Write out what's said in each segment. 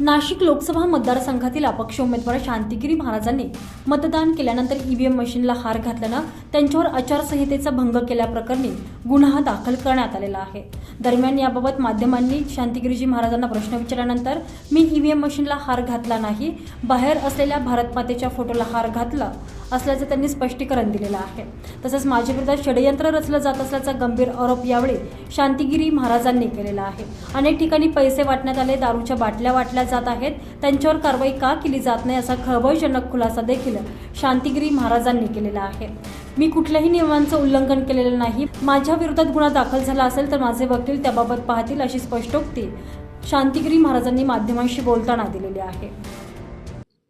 नाशिक लोकसभा मतदारसंघातील अपक्ष उमेदवार शांतिगिरी महाराजांनी मतदान केल्यानंतर ईव्हीएम मशीनला हार घातल्यानं त्यांच्यावर आचारसंहितेचा भंग केल्याप्रकरणी गुन्हा दाखल करण्यात आलेला आहे. दरम्यान याबाबत माध्यमांनी शांतिगिरीजी महाराजांना प्रश्न विचारल्यानंतर मी ईव्हीएम मशीनला हार घातला नाही. बाहेर असलेल्या भारतमातेच्या फोटोला हार घातला. असल्याचं त्यांनी स्पष्टीकरण दिलेलं आहे. तसंच माझ्या विरोधात षडयंत्र रचलं जात असल्याचा गंभीर आरोप यावेळी शांतिगिरी महाराजांनी केलेला आहे. अनेक ठिकाणी पैसे वाटण्यात आले दारूच्या बाटल्या वाटल्या जात आहेत. त्यांच्यावर कारवाई का केली जात नाही असा खळबळजनक खुलासा देखील शांतिगिरी महाराजांनी केलेला आहे. मी कुठल्याही नियमांचं उल्लंघन केलेलं नाही. माझ्या विरोधात गुन्हा दाखल झाला असेल तर माझे वकील त्याबाबत पाहतील अशी स्पष्टोक्ती शांतिगिरी महाराजांनी माध्यमांशी बोलताना दिलेली आहे.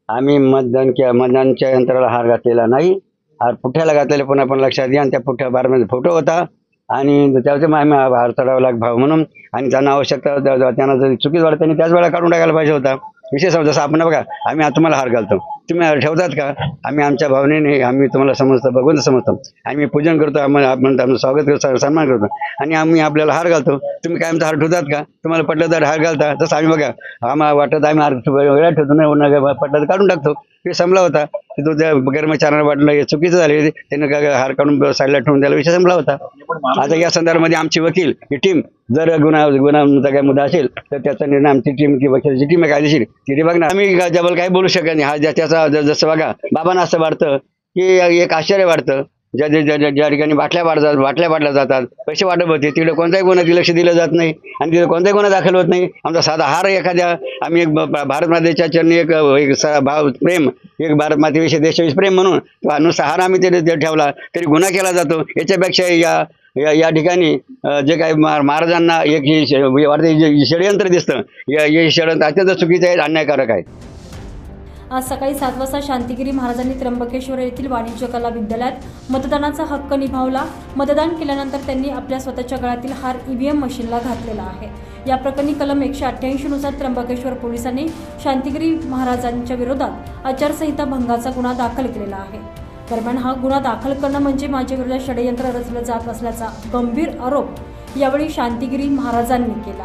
आम्ही मतदान किंवा मतदानच्या यंत्राला हार घातलेला नाही. हार पुठ्याला घातलेले पुन्हा आपण लक्षात घ्या आणि त्या पुठ्या बारमध्ये फोटो होता. आणि त्याचे आम्ही हार चढावला भाव म्हणून. आणि त्यांना आवश्यकता त्यांना जर चुकीच वाटत त्यांनी त्याच वेळा काढून टाकायला पाहिजे होता. विशेष समजा जसं आपण बघा आम्ही आता तुम्हाला हार घालतो. तुम्ही हार ठेवतात का? आम्ही आमच्या भावनेने आम्ही तुम्हाला समजतो बघून समजतो. आम्ही पूजन करतो आम्हाला आपण आमचं स्वागत करतो सन्मान करतो. आणि आम्ही आपल्याला हार घालतो. तुम्ही काय आमचा हार ठेवतात का? तुम्हाला पटलं तर हार घालता. तसं आम्ही बघा आम्हाला वाटत आम्ही हार वेळा ठेवतो नाही पटलं तर काढून टाकतो. ते संपला होता. की तो त्या कर्मचाऱ्यांना वाटलं हे चुकीचं झाले. त्यानं काय हार काढून साईडला ठेवून द्यायला विषय संपला होता. आता या संदर्भामध्ये आमची वकील ही टीम जर गुन्हा गुन्हा काय मुद्दा असेल तर त्याचा निर्णय आमची टीम किंवा वकिलाची टीम आहे कायदेशीर. ती बघणार आम्ही जबल काही बोलू शकत नाही. हा ज्या- त्याचा जसं बघा बाबांना असं वाटतं की एक आश्चर्य वाटतं. ज्या ज्या- ज्या ज्या ठिकाणी बाटल्या वाढतात बाटल्या वाटल्या जातात पैसे वाटप होते तिकडे कोणत्याही गुन्ह्यात लक्ष दिलं जात नाही आणि तिथे कोणताही गुन्हा दाखल होत नाही. आमचा साधा हार एखाद्या आम्ही एक भारत मातेच्या चरणी एक स- भाव प्रेम एक भारत मातेविषयी देशाविषयी प्रेम म्हणून तो नुसता हार आम्ही तिथे ठेवला तरी गुन्हा केला जातो. याच्यापेक्षा या या या ठिकाणी जे काही महाराजांना एक हे जे षडयंत्र दिसतं या- हे षडयंत्र अत्यंत चुकीचं आहे अन्यायकारक आहे. आज सकाळी सात वाजता शांतिगिरी महाराजांनी त्र्यंबकेश्वर येथील वाणिज्य कला विद्यालयात मतदानाचा हक्क निभावला. मतदान केल्यानंतर त्यांनी आपल्या स्वतःच्या गळ्यातील हार ईव्हीएम मशीनला घातलेला आहे. या प्रकरणी कलम एकशे अठ्ठ्याऐंशी नुसार त्र्यंबकेश्वर पोलिसांनी शांतिगिरी महाराजांच्या विरोधात आचारसंहिता भंगाचा गुन्हा दाखल केलेला आहे. दरम्यान हा गुन्हा दाखल करणं म्हणजे माझ्या विरोधात षडयंत्र रचलं जात असल्याचा गंभीर आरोप यावेळी शांतिगिरी महाराजांनी केला